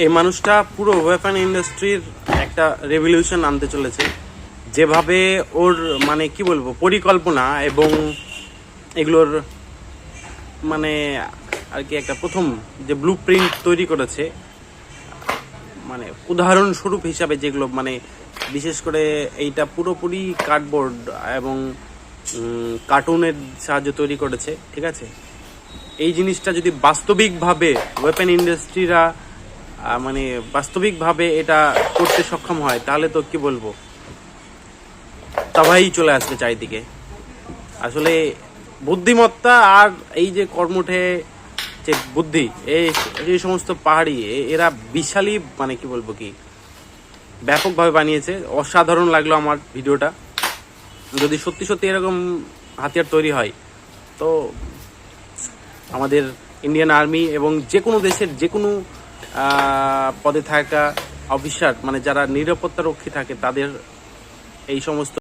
এই মানুষটা পুরো ওয়েপন ইন্ডাস্ট্রির একটা রেভলিউশন আনতে চলেছে। যেভাবে ওর মানে কি বলব, পরিকল্পনা এবং এগুলোর মানে আর কি একটা প্রথম যে ব্লু প্রিন্ট তৈরি করেছে মানে উদাহরণস্বরূপ হিসাবে যেগুলো মানে বিশেষ করে এইটা পুরোপুরি কার্ডবোর্ড এবং কার্টুনের সাহায্যে তৈরি করেছে, ঠিক আছে? এই জিনিসটা যদি বাস্তবিকভাবে ওয়েপেন ইন্ডাস্ট্রিরা মানে বাস্তবিকভাবে এটা করতে সক্ষম হয়, তাহলে তো কি বলব? তবাই চলে আসবে চারিদিকে। আসলে বুদ্ধিমত্তা আর এই যে কর্মঠে যে বুদ্ধি এই সমস্ত পাহাড়ি এরা বিশালই মানে কি বলব কি, ব্যাপকভাবে বানিয়েছে। অসাধারণ লাগল আমার ভিডিওটা। যদি সত্যি সত্যি এরকম হাতিয়ার তৈরি হয়, তো আমাদের ইন্ডিয়ান আর্মি এবং যে কোনো দেশের যে কোনো পদে থাকা অফিসার মানে যারা নিরাপত্তা রক্ষী থাকে তাদের এই সমস্ত